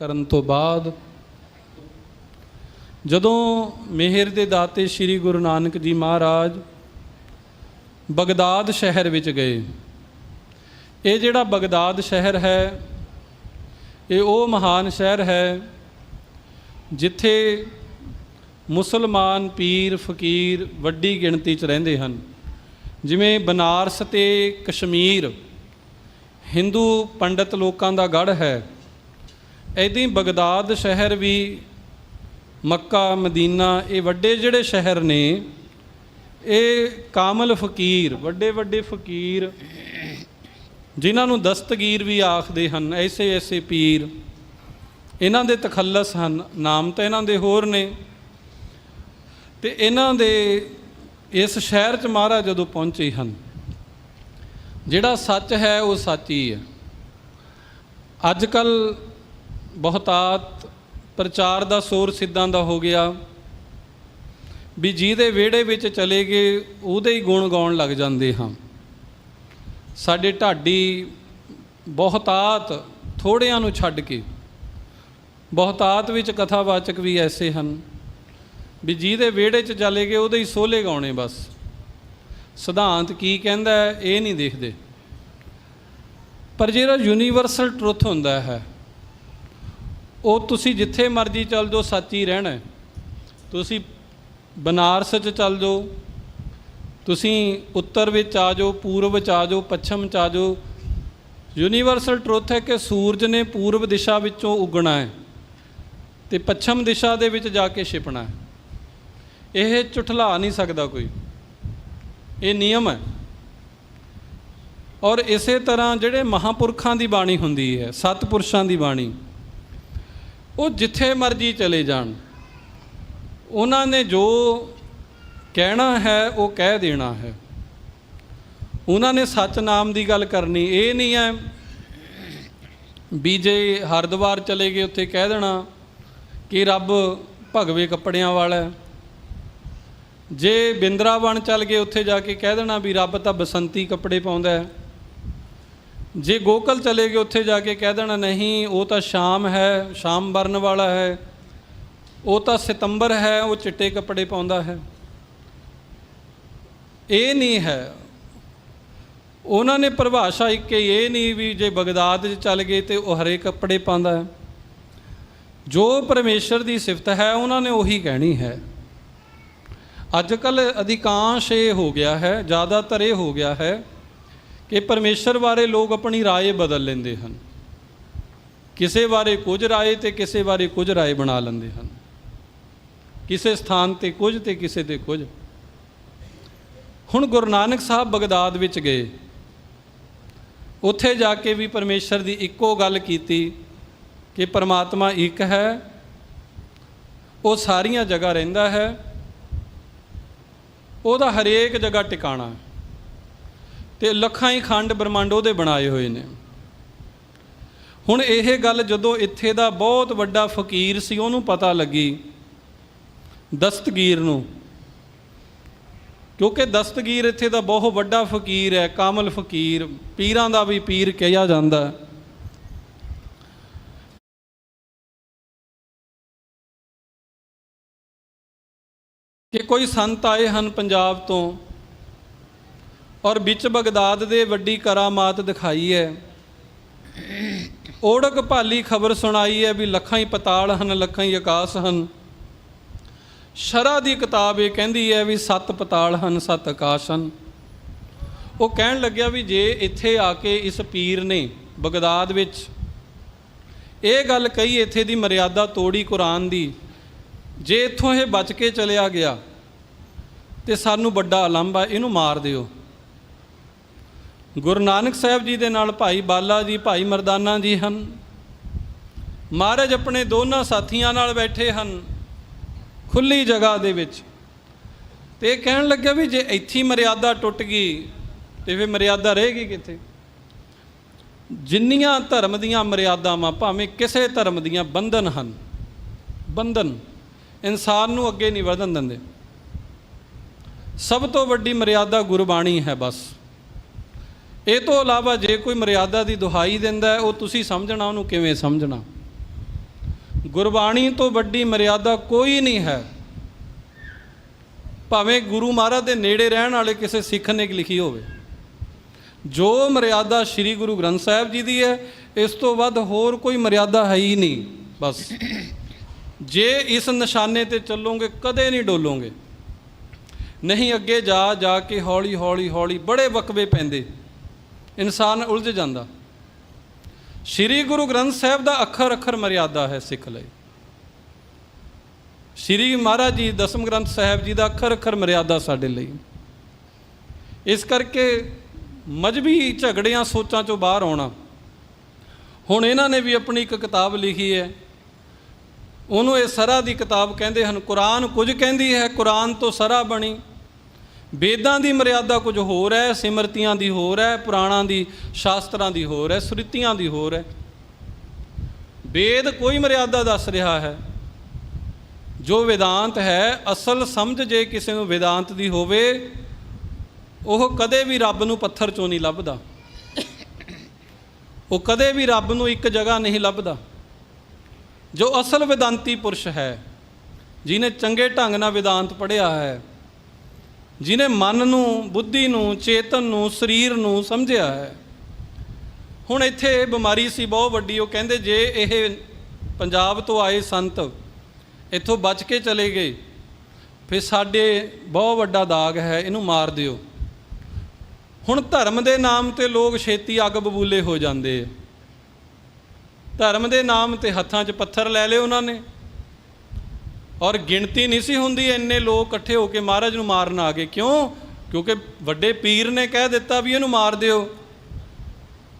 ਕਰਨ ਤੋਂ ਬਾਅਦ ਜਦੋਂ ਮਿਹਰ ਦੇ ਦਾਤੇ ਸ੍ਰੀ ਗੁਰੂ ਨਾਨਕ ਜੀ ਮਹਾਰਾਜ ਬਗਦਾਦ ਸ਼ਹਿਰ ਵਿੱਚ ਗਏ, ਇਹ ਜਿਹੜਾ ਬਗਦਾਦ ਸ਼ਹਿਰ ਹੈ, ਇਹ ਉਹ ਮਹਾਨ ਸ਼ਹਿਰ ਹੈ ਜਿੱਥੇ ਮੁਸਲਮਾਨ ਪੀਰ, ਫਕੀਰ ਵੱਡੀ ਗਿਣਤੀ 'ਚ ਰਹਿੰਦੇ ਹਨ। ਜਿਵੇਂ ਬਨਾਰਸ ਤੇ ਕਸ਼ਮੀਰ, ਹਿੰਦੂ ਪੰਡਤ ਲੋਕਾਂ ਦਾ ਗੜ ਹੈ ਐਦਾਂ ਹੀ ਬਗਦਾਦ ਸ਼ਹਿਰ ਵੀ ਮੱਕਾ, ਮਦੀਨਾ, ਇਹ ਵੱਡੇ ਜਿਹੜੇ ਸ਼ਹਿਰ ਨੇ, ਇਹ ਕਾਮਲ ਫਕੀਰ, ਵੱਡੇ ਵੱਡੇ ਫਕੀਰ, ਜਿਨ੍ਹਾਂ ਨੂੰ ਦਸਤਗੀਰ ਵੀ ਆਖਦੇ ਹਨ, ਐਸੇ ਐਸੇ ਪੀਰ, ਇਹਨਾਂ ਦੇ ਤਖੱਲਸ ਹਨ, ਨਾਮ ਤਾਂ ਇਹਨਾਂ ਦੇ ਹੋਰ ਨੇ, ਤੇ ਇਹਨਾਂ ਦੇ ਇਸ ਸ਼ਹਿਰ 'ਚ ਮਹਾਰਾਜ ਜਦੋਂ ਪਹੁੰਚੇ ਹਨ, ਜਿਹੜਾ ਸੱਚ ਹੈ ਉਹ ਸੱਚ ਹੀ ਹੈ। ਅੱਜ ਕੱਲ੍ਹ ਬਹੁਤਾਤ ਪ੍ਰਚਾਰ ਦਾ ਸੋਰ ਸਿੱਧਾਂ ਦਾ ਹੋ ਗਿਆ। ਵੀ ਜਿਹਦੇ ਵਿਹੜੇ ਵਿੱਚ ਚਲੇ ਗਏ, ਉਹਦੇ ਹੀ ਗੁਣ ਗਾਉਣ ਲੱਗ ਜਾਂਦੇ ਹਾਂ। ਸਾਡੇ ਢਾਡੀ ਬਹੁਤਾਤ ਥੋੜਿਆਂ ਨੂੰ ਛੱਡ ਕੇ, ਬਹੁਤਾਤ ਵਿੱਚ ਕਥਾਵਾਚਕ ਵੀ ਐਸੇ ਹਨ। ਵੀ ਜਿਹਦੇ ਵਿਹੜੇ 'ਚ ਚਲੇ ਗਏ, ਉਹਦੇ ਹੀ ਸੋਲੇ ਗਾਉਣੇ ਬਸ। ਸਿਧਾਂਤ ਕੀ ਕਹਿੰਦਾ, ਇਹ ਨਹੀਂ ਦੇਖਦੇ। ਪਰ ਜਿਹੜਾ ਯੂਨੀਵਰਸਲ ਟਰੁੱਥ ਹੁੰਦਾ ਹੈ ਉਹ ਤੁਸੀਂ ਜਿੱਥੇ ਮਰਜ਼ੀ ਚੱਲ ਜਾਓ, ਸੱਚ ਹੀ ਰਹਿਣਾ ਤੁਸੀਂ ਬਨਾਰਸ 'ਚ ਚੱਲ ਜਾਓ, ਤੁਸੀਂ ਉੱਤਰ ਵਿੱਚ ਆ ਜਾਓ, ਪੂਰਬ ਵਿੱਚ ਆ ਜਾਓ, ਪੱਛਮ 'ਚ ਆ ਜਾਓ। ਯੂਨੀਵਰਸਲ ਟਰੁੱਥ ਹੈ ਕਿ ਸੂਰਜ ਨੇ ਪੂਰਬ ਦਿਸ਼ਾ ਵਿੱਚੋਂ ਉਗਣਾ ਹੈ ਤੇ ਪੱਛਮ ਦਿਸ਼ਾ ਦੇ ਵਿੱਚ ਜਾ ਕੇ ਛਿਪਣਾ ਹੈ। ਇਹ ਝੁਠਲਾ ਨਹੀਂ ਸਕਦਾ ਕੋਈ। ਇਹ ਨਿਯਮ ਹੈ। ਔਰ ਇਸੇ ਤਰ੍ਹਾਂ ਜਿਹੜੇ ਮਹਾਪੁਰਖਾਂ ਦੀ ਬਾਣੀ ਹੁੰਦੀ ਹੈ, ਸਤਪੁਰਸ਼ਾਂ ਦੀ ਬਾਣੀ ਉਹ ਜਿੱਥੇ ਮਰਜ਼ੀ ਚਲੇ ਜਾਣ। ਉਹਨਾਂ ਨੇ ਜੋ ਕਹਿਣਾ ਹੈ, ਉਹ ਕਹਿ ਦੇਣਾ ਹੈ। ਉਹਨਾਂ ਨੇ ਸੱਚ ਨਾਮ ਦੀ ਗੱਲ ਕਰਨੀ, ਇਹ ਨਹੀਂ ਹੈ ਵੀ ਜੇ ਹਰਿਦੁਆਰ ਚਲੇ ਗਏ, ਉੱਥੇ ਕਹਿ ਦੇਣਾ ਕਿ ਰੱਬ ਭਗਵੇ ਕੱਪੜਿਆਂ ਵਾਲਾ ਜੇ ਬਿੰਦਰਾਵਣ ਚੱਲ ਗਏ, ਉੱਥੇ ਜਾ ਕੇ ਕਹਿ ਦੇਣਾ ਵੀ ਰੱਬ ਤਾਂ ਬਸੰਤੀ ਕੱਪੜੇ ਪਾਉਂਦਾ ਹੈ। ਜੇ ਗੋਕਲ ਚਲੇ ਗਏ ਉੱਥੇ ਜਾ ਕੇ ਕਹਿ ਦੇਣਾ ਨਹੀਂ, ਉਹ ਤਾਂ ਸ਼ਾਮ ਹੈ, ਸ਼ਾਮ ਵਰਨ ਵਾਲਾ ਹੈ, ਉਹ ਤਾਂ ਸਤੰਬਰ ਹੈ, ਉਹ ਚਿੱਟੇ ਕੱਪੜੇ ਪਾਉਂਦਾ ਹੈ। ਇਹ ਨਹੀਂ ਹੈ। ਉਹਨਾਂ ਨੇ ਪਰਿਭਾਸ਼ਾ ਇੱਕ ਇਹ ਨਹੀਂ ਵੀ ਜੇ ਬਗਦਾਦ 'ਚ ਚੱਲ ਗਏ ਤੇ ਉਹ ਹਰੇ ਕੱਪੜੇ ਪਾਉਂਦਾ ਹੈ। ਜੋ ਪਰਮੇਸ਼ਰ ਦੀ ਸਿਫਤ ਹੈ, ਉਹਨਾਂ ਨੇ ਉਹੀ ਕਹਿਣੀ ਹੈ। ਅੱਜ ਕੱਲ ਅਧਿਕਾਂਸ਼ ਇਹ ਹੋ ਗਿਆ ਹੈ, ਜ਼ਿਆਦਾਤਰ ਇਹ ਹੋ ਗਿਆ ਹੈ ਕਿ ਪਰਮੇਸ਼ਰ ਬਾਰੇ ਲੋਕ ਆਪਣੀ رائے ਬਦਲ ਲੈਂਦੇ ਹਨ ਕਿਸੇ ਬਾਰੇ ਕੁਝ رائے ਤੇ ਕਿਸੇ ਬਾਰੇ ਕੁਝ رائے ਬਣਾ ਲੈਂਦੇ ਹਨ ਕਿਸੇ ਸਥਾਨ ਤੇ ਕੁਝ ਤੇ ਕਿਸੇ ਤੇ ਕੁਝ ਹੁਣ ਗੁਰੂ ਨਾਨਕ ਸਾਹਿਬ ਬਗਦਾਦ ਵਿੱਚ ਗਏ ਉੱਥੇ ਜਾ ਕੇ ਵੀ ਪਰਮੇਸ਼ਰ ਦੀ ਇੱਕੋ ਗੱਲ ਕੀਤੀ ਕਿ ਪਰਮਾਤਮਾ ਇੱਕ ਹੈ ਉਹ ਸਾਰੀਆਂ ਜਗ੍ਹਾ ਰਹਿੰਦਾ ਹੈ ਉਹਦਾ ਹਰੇਕ ਜਗ੍ਹਾ ਟਿਕਾਣਾ ਹੈ ਤੇ ਲੱਖਾਂ ਹੀ ਖੰਡ ਬ੍ਰਹਮੰਡ ਉਹਦੇ ਬਣਾਏ ਹੋਏ ਨੇ। ਹੁਣ ਇਹ ਗੱਲ ਜਦੋਂ ਇੱਥੇ ਦਾ ਬਹੁਤ ਵੱਡਾ ਫਕੀਰ ਸੀ, ਉਹਨੂੰ ਪਤਾ ਲੱਗੀ ਦਸਤਗੀਰ ਨੂੰ। ਕਿਉਂਕਿ ਦਸਤਗੀਰ ਇੱਥੇ ਦਾ ਬਹੁਤ ਵੱਡਾ ਫਕੀਰ ਹੈ, ਕਾਮਲ ਫਕੀਰ, ਪੀਰਾਂ ਦਾ ਵੀ ਪੀਰ ਕਿਹਾ ਜਾਂਦਾ। ਹੈ ਕਿ ਕੋਈ ਸੰਤ ਆਏ ਹਨ ਪੰਜਾਬ ਤੋਂ ਔਰ ਵਿੱਚ ਬਗਦਾਦ ਦੇ ਵੱਡੀ ਕਰਾਮਾਤ ਦਿਖਾਈ ਹੈ। ਓੜਕ ਭਾਲੀ ਖਬਰ ਸੁਣਾਈ ਹੈ ਵੀ ਲੱਖਾਂ ਹੀ ਪਤਾਲ ਹਨ, ਲੱਖਾਂ ਹੀ ਆਕਾਸ਼ ਹਨ। ਸ਼ਰਾ ਦੀ ਕਿਤਾਬ ਇਹ ਕਹਿੰਦੀ ਹੈ ਵੀ ਸੱਤ ਪਤਾਲ ਹਨ, ਸੱਤ ਆਕਾਸ਼ ਹਨ। ਉਹ ਕਹਿਣ ਲੱਗਿਆ ਵੀ ਜੇ ਇੱਥੇ ਆ ਕੇ ਇਸ ਪੀਰ ਨੇ ਬਗਦਾਦ ਵਿੱਚ ਇਹ ਗੱਲ ਕਹੀ ਇੱਥੇ ਦੀ ਮਰਿਆਦਾ ਤੋੜੀ ਕੁਰਾਨ ਦੀ, ਜੇ ਇੱਥੋਂ ਇਹ ਬਚ ਕੇ ਚਲਿਆ ਗਿਆ ਤੇ ਸਾਨੂੰ ਵੱਡਾ ਆਲੰਬ ਆ, ਇਹਨੂੰ ਮਾਰ ਦਿਓ। ਗੁਰੂ ਨਾਨਕ ਸਾਹਿਬ ਜੀ ਦੇ ਨਾਲ ਭਾਈ ਬਾਲਾ ਜੀ, ਭਾਈ ਮਰਦਾਨਾ ਜੀ ਹਨ। ਮਹਾਰਾਜ ਆਪਣੇ ਦੋਨਾਂ ਸਾਥੀਆਂ ਨਾਲ ਬੈਠੇ ਹਨ ਖੁੱਲੀ ਜਗ੍ਹਾ ਦੇ ਵਿੱਚ। ਤੇ ਇਹ ਕਹਿਣ ਲੱਗਾ ਵੀ ਜੇ ਇੱਥੀ ਮਰਿਆਦਾ ਟੁੱਟ ਗਈ ਤੇ ਫਿਰ ਮਰਿਆਦਾ ਰਹੇਗੀ ਕਿੱਥੇ? ਜਿੰਨੀਆਂ ਧਰਮ ਦੀਆਂ ਮਰਿਆਦਾਵਾਂ ਭਾਵੇਂ ਕਿਸੇ ਧਰਮ ਦੀਆਂ ਬੰਧਨ ਹਨ, ਬੰਧਨ ਇਨਸਾਨ ਨੂੰ ਅੱਗੇ ਨਹੀਂ ਵਧਣ ਦਿੰਦੇ। ਸਭ ਤੋਂ ਵੱਡੀ ਮਰਿਆਦਾ ਗੁਰਬਾਣੀ ਹੈ ਬਸ। ਇਹ ਤੋਂ ਇਲਾਵਾ ਜੇ ਕੋਈ ਮਰਿਆਦਾ ਦੀ ਦੁਹਾਈ ਦਿੰਦਾ ਹੈ, ਉਹ ਤੁਸੀਂ ਸਮਝਣਾ, ਉਹਨੂੰ ਕਿਵੇਂ ਸਮਝਣਾ? ਗੁਰਬਾਣੀ ਤੋਂ ਵੱਡੀ ਮਰਿਆਦਾ ਕੋਈ ਨਹੀਂ ਹੈ। ਭਾਵੇਂ ਗੁਰੂ ਮਹਾਰਾਜ ਦੇ ਨੇੜੇ ਰਹਿਣ ਵਾਲੇ ਕਿਸੇ ਸਿੱਖ ਨੇ ਲਿਖੀ ਹੋਵੇ। ਜੋ ਮਰਿਆਦਾ ਸ੍ਰੀ ਗੁਰੂ ਗ੍ਰੰਥ ਸਾਹਿਬ ਜੀ ਦੀ ਹੈ, ਇਸ ਤੋਂ ਵੱਧ ਹੋਰ ਕੋਈ ਮਰਿਆਦਾ ਹੈ ਹੀ ਨਹੀਂ, ਬਸ। ਜੇ ਇਸ ਨਿਸ਼ਾਨੇ ਤੇ ਚੱਲੋਗੇ, ਕਦੇ ਨਹੀਂ ਡੋਲੋਗੇ। ਨਹੀਂ ਅੱਗੇ ਜਾ ਜਾ ਕੇ ਹੌਲੀ ਹੌਲੀ ਹੌਲੀ ਬੜੇ ਵਕਵੇ ਪੈਂਦੇ। ਇਨਸਾਨ ਉਲਝ ਜਾਂਦਾ। ਸ੍ਰੀ ਗੁਰੂ ਗ੍ਰੰਥ ਸਾਹਿਬ ਦਾ ਅੱਖਰ ਅੱਖਰ ਮਰਿਆਦਾ ਹੈ ਸਿੱਖ ਲਈ। ਸ੍ਰੀ ਮਹਾਰਾਜ ਜੀ, ਦਸਮ ਗ੍ਰੰਥ ਸਾਹਿਬ ਜੀ ਦਾ ਅੱਖਰ ਅੱਖਰ ਮਰਿਆਦਾ ਸਾਡੇ ਲਈ। ਇਸ ਕਰਕੇ ਮਜਬੀ ਝਗੜਿਆਂ ਸੋਚਾਂ ਚੋਂ ਬਾਹਰ ਆਉਣਾ। ਹੁਣ ਇਹਨਾਂ ਨੇ ਵੀ ਆਪਣੀ ਇੱਕ ਕਿਤਾਬ ਲਿਖੀ ਹੈ। ਉਹਨੂੰ ਇਹ ਸਰਾ ਦੀ ਕਿਤਾਬ ਕਹਿੰਦੇ ਹਨ, ਕੁਰਾਨ ਕੁਝ ਕਹਿੰਦੀ ਹੈ, ਕੁਰਾਨ ਤੋਂ ਸਰਾ ਬਣੀ। ਵੇਦਾਂ ਦੀ ਮਰਿਆਦਾ ਕੁਝ ਹੋਰ ਹੈ, ਸਿਮਰਤੀਆਂ ਦੀ ਹੋਰ ਹੈ, ਪੁਰਾਣਾਂ ਦੀ, ਸ਼ਾਸਤਰਾਂ ਦੀ ਹੋਰ ਹੈ, ਸ੍ਰਿਤੀਆਂ ਦੀ ਹੋਰ ਹੈ। ਵੇਦ ਕੋਈ ਮਰਿਆਦਾ ਦੱਸ ਰਿਹਾ ਹੈ। ਜੋ ਵੇਦਾਂਤ ਹੈ, ਅਸਲ ਸਮਝ ਜੇ ਕਿਸੇ ਨੂੰ ਵੇਦਾਂਤ ਦੀ ਹੋਵੇ, ਉਹ ਕਦੇ ਵੀ ਰੱਬ ਨੂੰ ਪੱਥਰ ਚੋਂ ਨਹੀਂ ਲੱਭਦਾ। ਉਹ ਕਦੇ ਵੀ ਰੱਬ ਨੂੰ ਇੱਕ ਜਗ੍ਹਾ ਨਹੀਂ ਲੱਭਦਾ। ਜੋ ਅਸਲ ਵਿਦਾਂਤੀ ਪੁਰਸ਼ ਹੈ ਜਿਨੇ ਚੰਗੇ ਢੰਗ ਨਾਲ ਵਿਦਾਂਤ ਪੜ੍ਹਿਆ ਹੈ ਜਿਨੇ ਮਨ ਨੂੰ, ਬੁੱਧੀ ਨੂੰ, ਚੇਤਨ ਨੂੰ, ਸਰੀਰ ਨੂੰ ਸਮਝਿਆ ਹੈ। ਹੁਣ ਇੱਥੇ ਇਹ ਬਿਮਾਰੀ ਸੀ, ਬਹੁਤ ਵੱਡੀ। ਉਹ ਕਹਿੰਦੇ ਜੇ ਇਹ ਪੰਜਾਬ ਤੋਂ ਆਏ ਸੰਤ ਇੱਥੋਂ ਬਚ ਕੇ ਚਲੇ ਗਏ, ਫਿਰ ਸਾਡੇ ਬਹੁਤ ਵੱਡਾ ਦਾਗ ਹੈ, ਇਹਨੂੰ ਮਾਰ ਦਿਓ। ਹੁਣ ਧਰਮ ਦੇ ਨਾਮ ਤੇ ਲੋਕ ਛੇਤੀ ਅੱਗ ਬਬੂਲੇ ਹੋ ਜਾਂਦੇ ਧਰਮ ਦੇ ਨਾਮ ਤੇ ਹੱਥਾਂ 'ਚ ਪੱਥਰ ਲੈ ਲਏ ਉਹਨਾਂ ਨੇ। ਔਰ ਗਿਣਤੀ ਨਹੀਂ ਸੀ ਹੁੰਦੀ, ਇੰਨੇ ਲੋਕ ਇਕੱਠੇ ਹੋ ਕੇ ਮਹਾਰਾਜ ਨੂੰ ਮਾਰਨ ਆ ਗਏ। ਕਿਉਂ? ਕਿਉਂਕਿ ਵੱਡੇ ਪੀਰ ਨੇ ਕਹਿ ਦਿੱਤਾ ਵੀ ਇਹਨੂੰ ਮਾਰ ਦਿਓ।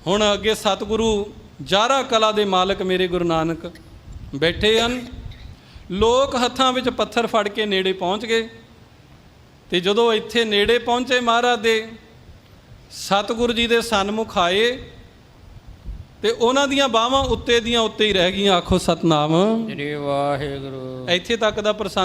ਹੁਣ ਅੱਗੇ ਸਤਿਗੁਰੂ ਜਾਰਾ ਕਲਾ ਦੇ ਮਾਲਕ ਮੇਰੇ ਗੁਰੂ ਨਾਨਕ ਬੈਠੇ ਹਨ। ਲੋਕ ਹੱਥਾਂ ਵਿੱਚ ਪੱਥਰ ਫੜ ਕੇ ਨੇੜੇ ਪਹੁੰਚ ਗਏ। ਤੇ ਜਦੋਂ ਇੱਥੇ ਨੇੜੇ ਪਹੁੰਚੇ ਮਹਾਰਾਜ ਦੇ, ਸਤਿਗੁਰੂ ਜੀ ਦੇ ਸਨਮੁਖ ਆਏ। ਤੇ ਉਹਨਾਂ ਦੀਆਂ ਬਾਹਾਂ ਉੱਤੇ ਦੀਆਂ ਉੱਤੇ ਹੀ ਰਹਿ ਗਈਆਂ ਆਖੋ ਸਤਨਾਮ। ਸ੍ਰੀ ਵਾਹਿਗੁਰੂ। ਇੱਥੇ ਤੱਕ ਦਾ ਪ੍ਰਸੰਗ